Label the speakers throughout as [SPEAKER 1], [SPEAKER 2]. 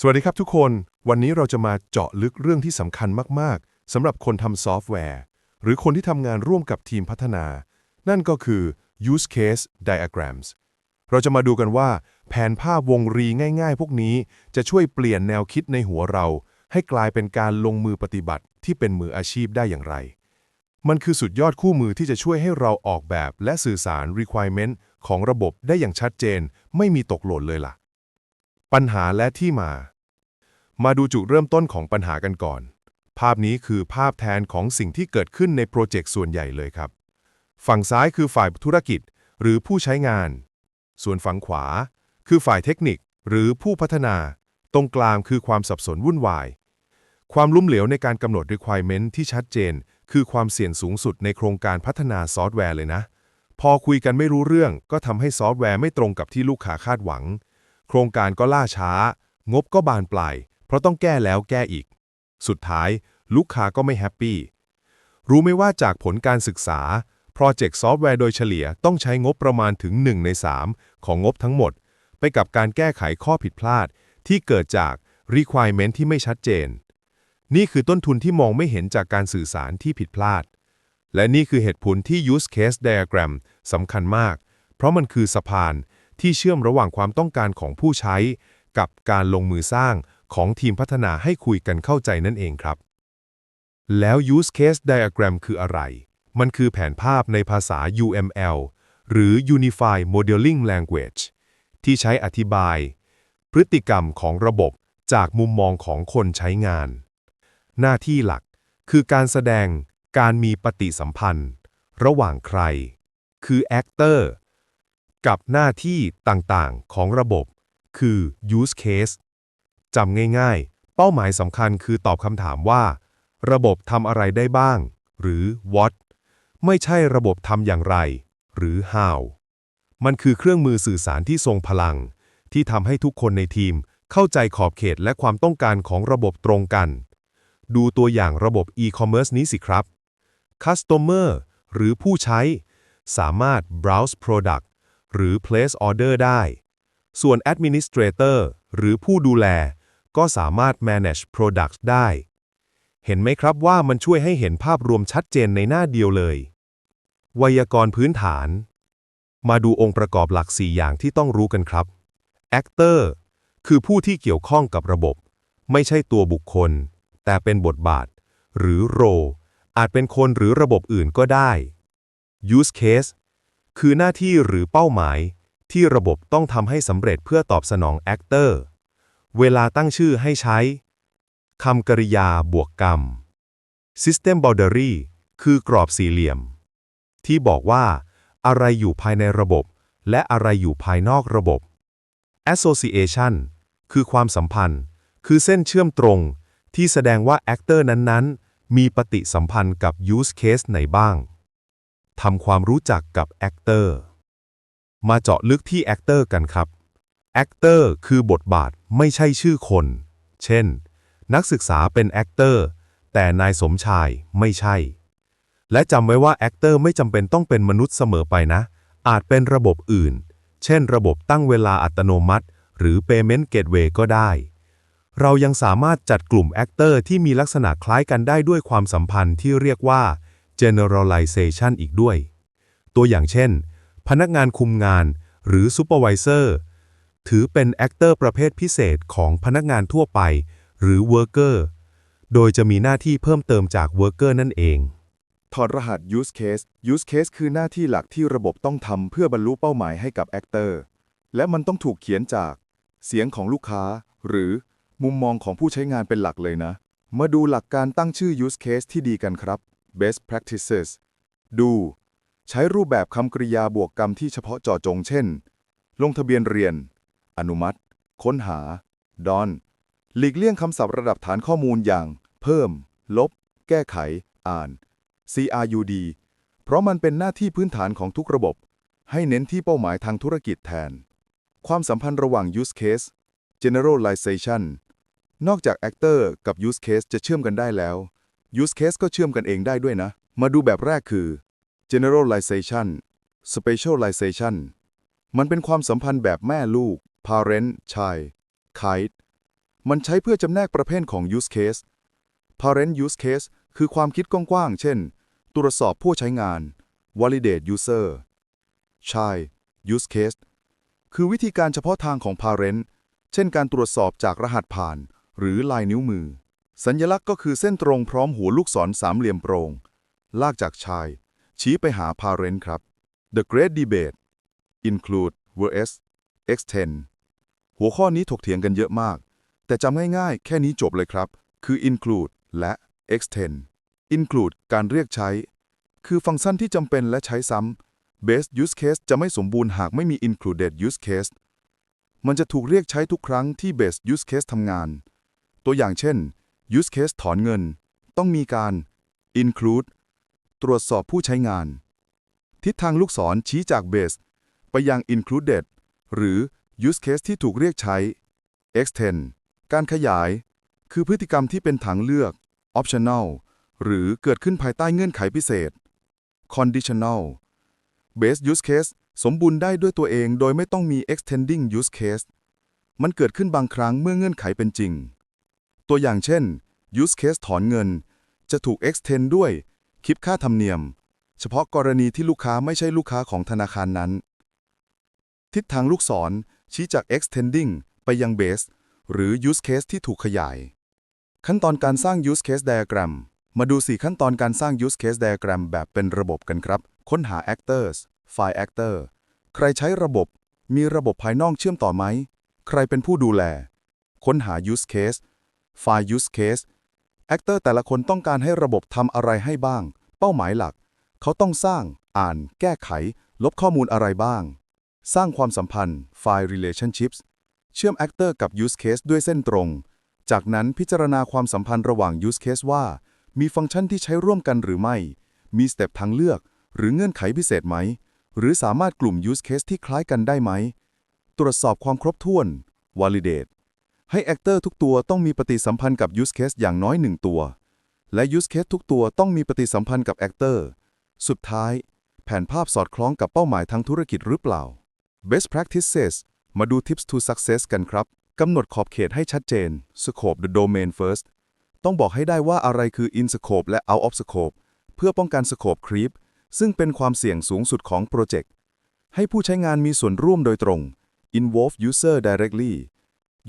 [SPEAKER 1] สวัสดีครับทุกคน วันนี้เราจะมาเจาะลึกเรื่องที่สำคัญมาก ๆสำหรับคนทำซอฟต์แวร์ หรือคนที่ทำงานร่วมกับทีมพัฒนา นั่นก็คือ use case diagrams เราจะมาดูกันว่า แผนภาพวงรีง่าย ๆ พวกนี้จะช่วยเปลี่ยนแนวคิดในหัวเรา ให้กลายเป็นการลงมือปฏิบัติที่เป็นมืออาชีพได้อย่างไร มันคือสุดยอดคู่มือที่จะช่วยให้เราออกแบบและสื่อสาร requirement ของระบบได้อย่างชัดเจน ไม่มีตกหล่นเลยล่ะ ปัญหาและที่มา มาดูจุดเริ่มต้นของปัญหากันก่อน ภาพนี้คือภาพแทนของสิ่งที่เกิดขึ้นในโปรเจกต์ส่วนใหญ่เลยครับ ฝั่งซ้ายคือฝ่ายธุรกิจหรือผู้ใช้งาน ส่วนฝั่งขวา คือฝ่ายเทคนิคหรือผู้พัฒนา ตรงกลางคือความสับสนวุ่นวาย ความล้มเหลวในการกำหนด requirement ที่ชัดเจน คือความเสี่ยงสูงสุดในโครงการพัฒนาซอฟต์แวร์เลยนะ พอคุยกันไม่รู้เรื่องก็ทำให้ซอฟต์แวร์ไม่ตรงกับที่ลูกค้าคาดหวัง โครงการก็ล่าช้า งบก็บานปลาย เพราะต้องแก้แล้วแก้อีก สุดท้าย ลูกค้าก็ไม่แฮปปี้ รู้ไหมว่าจากผลการศึกษา โปรเจกต์ซอฟต์แวร์โดยเฉลี่ยต้องใช้งบประมาณถึง 1 ใน 3 ของงบทั้งหมด ไปกับการแก้ไขข้อผิดพลาด ที่เกิดจาก requirement ที่ไม่ชัดเจน นี่คือต้นทุนที่มองไม่เห็นจากการสื่อสารที่ผิดพลาด และนี่คือเหตุผลที่ use case diagram สำคัญมาก เพราะมันคือสะพาน ที่เชื่อมระหว่างความต้องการของผู้ใช้ กับการลงมือสร้างของทีมพัฒนาให้คุยกันเข้าใจนั่นเองครับ แล้ว use case diagram คืออะไร มันคือแผนภาพในภาษา UML หรือ Unified Modeling Language ที่ใช้อธิบาย พฤติกรรมของระบบจากมุมมองของคนใช้งาน หน้าที่หลักคือการแสดงการมีปฏิสัมพันธ์ ระหว่างใคร คือ actor กับหน้าที่ต่างๆ ของระบบ คือ use case จำง่ายๆ เป้าหมายสำคัญคือตอบคำถามว่า ระบบทำอะไรได้บ้าง หรือ what ไม่ใช่ระบบทำอย่างไร หรือ how มันคือเครื่องมือสื่อสารที่ทรงพลัง ที่ทำให้ทุกคนในทีมเข้าใจขอบเขตและความต้องการของระบบตรงกัน ดูตัวอย่างระบบ e-commerce นี้สิครับ Customer หรือผู้ใช้ สามารถ browse product หรือ place order ได้ ส่วน administrator หรือผู้ดูแล ก็สามารถ manage products ได้ เห็นไหมครับว่ามันช่วยให้เห็นภาพรวมชัดเจนในหน้าเดียวเลย ไวยากรณ์พื้นฐาน มาดูองค์ประกอบหลัก 4 อย่างที่ต้องรู้กันครับ actor คือผู้ที่เกี่ยวข้องกับระบบ ไม่ใช่ตัวบุคคล แต่เป็นบทบาท หรือ role อาจเป็นคนหรือระบบอื่นก็ได้ use case คือหน้าที่หรือเป้าหมาย ที่ระบบต้องทำให้สำเร็จเพื่อตอบสนอง actor เวลาตั้งชื่อให้ใช้คำกริยาบวกกรรม system boundary คือกรอบสี่เหลี่ยม ที่บอกว่าอะไรอยู่ภายในระบบ และอะไรอยู่ภายนอกระบบ association คือความสัมพันธ์ คือเส้นเชื่อมตรง ที่แสดงว่า actor นั้นๆ มีปฏิสัมพันธ์กับ use case ไหนบ้าง ทำความรู้จักกับ actor มาเจาะลึกที่ actor กันครับ actor คือบทบาทไม่ใช่ชื่อคน เช่น นักศึกษาเป็น actor แต่นายสมชายไม่ใช่ และจำไว้ว่า actor ไม่จำเป็นต้องเป็นมนุษย์เสมอไปนะ อาจเป็นระบบอื่น เช่น ระบบตั้งเวลาอัตโนมัติ หรือ payment gateway ก็ได้ เรายังสามารถจัดกลุ่ม actor ที่มีลักษณะคล้ายกันได้ด้วยความสัมพันธ์ที่เรียกว่า generalization อีกด้วย ตัวอย่างเช่น พนักงานคุมงานหรือ supervisor ถือเป็น actor ประเภทพิเศษของพนักงานทั่วไป หรือ worker โดยจะมีหน้าที่เพิ่มเติมจาก worker นั่นเอง
[SPEAKER 2] ถอดรหัส use case use case คือหน้าที่หลักที่ระบบต้องทำเพื่อบรรลุเป้าหมายให้กับ actor และมันต้องถูกเขียนจาก เสียงของลูกค้า หรือมุมมองของผู้ใช้งานเป็นหลักเลยนะ มาดูหลักการตั้งชื่อ use case ที่ดีกันครับ best practices ดู ใช้รูปแบบคำกริยาบวกกรรมที่เฉพาะเจาะจง เช่น ลงทะเบียนเรียน อนุมัติ ค้นหา don หลีกเลี่ยงคำศัพท์ระดับฐานข้อมูลอย่าง เพิ่ม ลบ แก้ไข อ่าน CRUD เพราะมันเป็นหน้าที่พื้นฐานของทุกระบบ ให้เน้นที่เป้าหมายทางธุรกิจแทน ความสัมพันธ์ระหว่าง use case generalization นอกจาก actor กับ use case จะเชื่อมกันได้แล้ว use case ก็เชื่อมกันเองได้ด้วยนะ มาดูแบบแรกคือ generalization specialization มันเป็นความสัมพันธ์แบบแม่ลูก parent child kite มันใช้เพื่อจำแนกประเภทของ use case parent use case คือความคิดกว้างๆ เช่น ตรวจสอบผู้ใช้งาน validate user child use case คือวิธีการเฉพาะทางของ parent เช่นการตรวจสอบจากรหัสผ่าน หรือลายนิ้วมือ สัญลักษณ์ก็คือเส้นตรงพร้อมหัวลูกศรสามเหลี่ยมโปร่งลากจากชาย ชี้ไปหา parent ครับ The Great Debate include vs extend หัวข้อนี้ถกเถียงกันเยอะมาก แต่จำง่ายๆ แค่นี้จบเลยครับ คือ include และ extend include การเรียกใช้ คือฟังก์ชันที่จำเป็นและใช้ซ้ำ base use case จะไม่สมบูรณ์หากไม่มี included use case มันจะถูกเรียกใช้ทุกครั้งที่ base use case ทำงาน ตัวอย่างเช่น use case ถอนเงิน ต้องมีการ include ตรวจสอบผู้ใช้งาน ทิศทางลูกศรชี้จาก base ไปยัง included หรือ use case ที่ถูกเรียกใช้ extend การขยาย คือพฤติกรรมที่เป็นทางเลือก optional หรือเกิดขึ้นภายใต้เงื่อนไขพิเศษ conditional base use case สมบูรณ์ได้ด้วยตัวเองโดยไม่ต้องมี extending use case มันเกิดขึ้นบางครั้งเมื่อเงื่อนไขเป็นจริง ตัวอย่างเช่น use case ถอนเงิน จะถูก extend ด้วย คิดค่าธรรมเนียม เฉพาะกรณีที่ลูกค้าไม่ใช่ลูกค้าของธนาคารนั้น ทิศทางลูกศรชี้จาก extending ไปยัง base หรือ use case ที่ถูกขยาย ขั้นตอนการสร้าง use case diagram มาดู 4 ขั้นตอนการสร้าง use case diagram แบบเป็นระบบกันครับ ค้นหา actors file actor ใครใช้ระบบ มีระบบภายนอกเชื่อมต่อไหม ใครเป็นผู้ดูแล ค้นหา use case file use case actor แต่ละคนต้องการให้ระบบทำอะไรให้บ้าง เป้าหมายหลัก เขาต้องสร้าง อ่าน แก้ไข ลบข้อมูลอะไรบ้าง สร้างความสัมพันธ์ file relationships เชื่อม actor กับ use case ด้วยเส้นตรง จากนั้นพิจารณาความสัมพันธ์ระหว่าง use case ว่า มีฟังก์ชันที่ใช้ร่วมกันหรือไม่ มีสเต็ปทางเลือก หรือเงื่อนไขพิเศษไหม หรือสามารถกลุ่ม use case ที่คล้ายกันได้ไหม ตรวจสอบความครบถ้วน validate ให้ actor ทุกตัวต้องมีปฏิสัมพันธ์กับ use case อย่างน้อยหนึ่งตัว และ use case ทุกตัวต้องมีปฏิสัมพันธ์กับ actor สุดท้าย แผนภาพสอดคล้องกับเป้าหมายทางธุรกิจหรือเปล่า best practices มาดู tips to success กันครับ กำหนดขอบเขตให้ชัดเจน scope the domain first ต้องบอกให้ได้ว่าอะไรคือ in scope และ out of scope เพื่อป้องกัน scope creep ซึ่งเป็นความเสี่ยงสูงสุดของโปรเจกต์ ให้ผู้ใช้งานมีส่วนร่วมโดยตรง involve user directly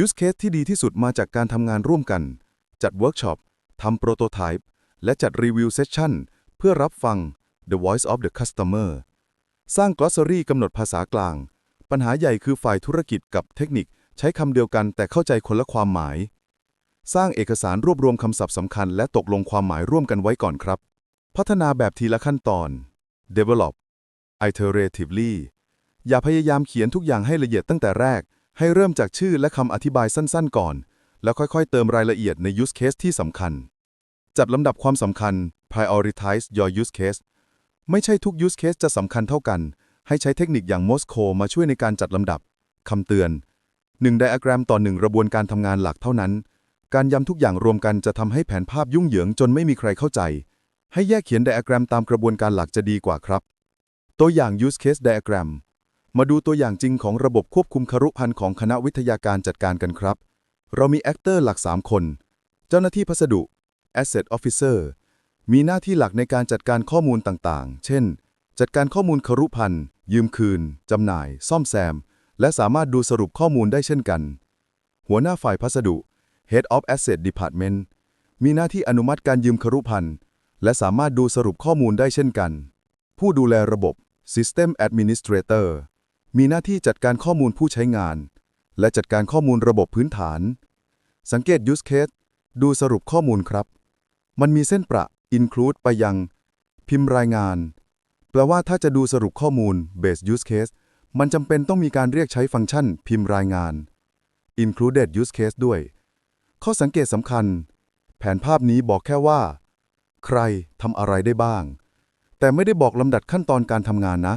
[SPEAKER 2] use case ที่ดีที่สุดมาจากการทำงานร่วมกัน จัดเวิร์กช็อปทำโปรโตไทป์และจัดรีวิวเซสชั่นเพื่อรับฟัง the voice of the customer สร้าง glossary กำหนดภาษากลาง ปัญหาใหญ่คือฝ่ายธุรกิจกับเทคนิคใช้คำเดียวกันแต่เข้าใจคนละความหมาย สร้างเอกสารรวบรวมคำศัพท์สำคัญ และตกลงความหมายร่วมกันไว้ก่อนครับ พัฒนาแบบทีละขั้นตอน develop iteratively อย่าพยายามเขียนทุกอย่างให้ละเอียดตั้งแต่แรก ให้เริ่มจากชื่อและคำอธิบายสั้นๆก่อน แล้วค่อยๆ เติมรายละเอียดใน use case ที่สำคัญ จัดลำดับความสำคัญ prioritize your use case ไม่ใช่ทุก use case จะสำคัญเท่ากัน ให้ใช้เทคนิคอย่าง Mosco มาช่วยในการจัดลำดับคำเตือน1 diagram ต่อ 1 กระบวนการทำงานหลักเท่านั้น การย้ำทุกอย่างรวมกันจะทำให้แผนภาพยุ่งเหยิงจนไม่มีใครเข้าใจ ให้แยกเขียน diagram ตามกระบวนการหลักจะดีกว่าครับ ตัวอย่าง use case diagram มาดูตัวอย่างจริงของระบบควบคุมครุพันธ์ของคณะวิทยาการจัดการกันครับ เรามี actor หลัก 3 คน เจ้าหน้าที่พัสดุ asset officer มีหน้าที่หลักในการจัดการข้อมูลต่างๆ เช่น จัดการข้อมูลครุพันธ์ ยืมคืน จำหน่าย ซ่อมแซม และสามารถดูสรุปข้อมูลได้เช่นกัน หัวหน้าฝ่ายพัสดุ Head of Asset Department มีหน้าที่อนุมัติการยืมครุพันธ์และสามารถดูสรุปข้อมูลได้เช่นกัน ผู้ดูแลระบบ System Administrator มีหน้าที่จัดการข้อมูลผู้ใช้งาน และจัดการข้อมูลระบบพื้นฐาน สังเกต Use Case ดูสรุปข้อมูลครับ มันมีเส้นประ include ไปยัง พิมพ์รายงาน แปลว่าถ้าจะดูสรุปข้อมูล base use case มันจำเป็นต้องมีการเรียกใช้ฟังก์ชัน พิมพ์รายงาน included use case ด้วย ข้อสังเกตสำคัญ แผนภาพนี้บอกแค่ว่า ใครทำอะไรได้บ้าง แต่ไม่ได้บอกลำดับขั้นตอนการทำงานนะ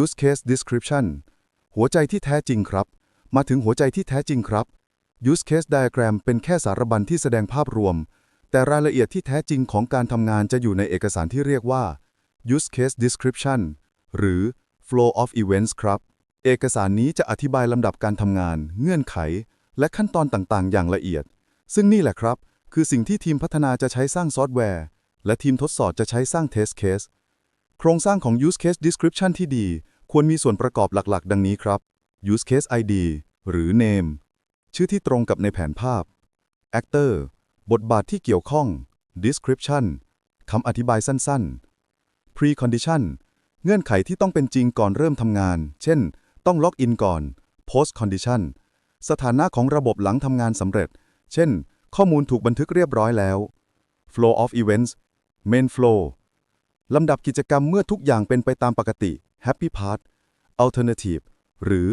[SPEAKER 2] use case description หัวใจที่แท้จริงครับ มาถึงหัวใจที่แท้จริงครับ use case diagram เป็นแค่สารบัญที่แสดงภาพรวม แต่รายละเอียดที่แท้จริงของการทำงานจะอยู่ในเอกสารที่เรียกว่า use case description หรือ flow of events ครับ เอกสารนี้จะอธิบายลำดับการทำงาน เงื่อนไข และขั้นตอนต่างๆ อย่างละเอียด ซึ่งนี่แหละครับ คือสิ่งที่ทีมพัฒนาจะใช้สร้างซอฟต์แวร์ และทีมทดสอบจะใช้สร้าง test case โครงสร้างของ use case description ที่ดี ควรมีส่วนประกอบหลักๆ ดังนี้ครับ use case ID หรือ name ชื่อที่ตรงกับในแผนภาพ actor บทบาทที่เกี่ยวข้อง description คำอธิบายสั้นๆ precondition เงื่อนไขที่ต้องเป็นจริงก่อนเริ่มทำงาน เช่น ต้องล็อกอินก่อน post condition สถานะของระบบหลังทำงานสำเร็จ เช่น ข้อมูลถูกบันทึกเรียบร้อยแล้ว flow of events main flow ลำดับกิจกรรมเมื่อทุกอย่างเป็นไปตามปกติ happy part alternative หรือ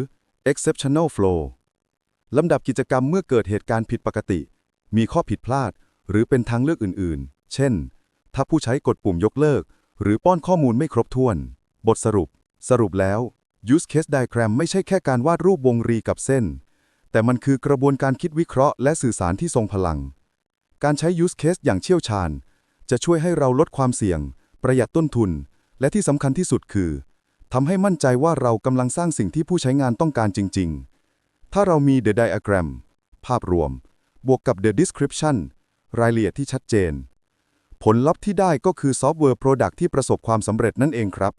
[SPEAKER 2] exceptional flow ลำดับกิจกรรมเมื่อเกิดเหตุการณ์ผิดปกติ มีข้อผิดพลาด หรือเป็นทางเลือกอื่นๆ เช่น ถ้าผู้ใช้กดปุ่มยกเลิก หรือป้อนข้อมูลไม่ครบถ้วน บทสรุป สรุปแล้ว use case diagram ไม่ใช่แค่การวาดรูปวงรีกับเส้น แต่มันคือกระบวนการคิดวิเคราะห์และสื่อสารที่ทรงพลัง การใช้ use case อย่างเชี่ยวชาญ จะช่วยให้เราลดความเสี่ยง ประหยัดต้นทุน และที่สำคัญที่สุดคือทำให้มั่นใจว่าเรากำลังสร้างสิ่งที่ผู้ใช้งานต้องการจริง ๆ ถ้าเรามี the diagram ภาพรวม บวกกับ the description รายละเอียดที่ชัดเจน ผลลัพธ์ที่ได้ก็คือซอฟต์แวร์โปรดักที่ประสบความสำเร็จนั่นเองครับ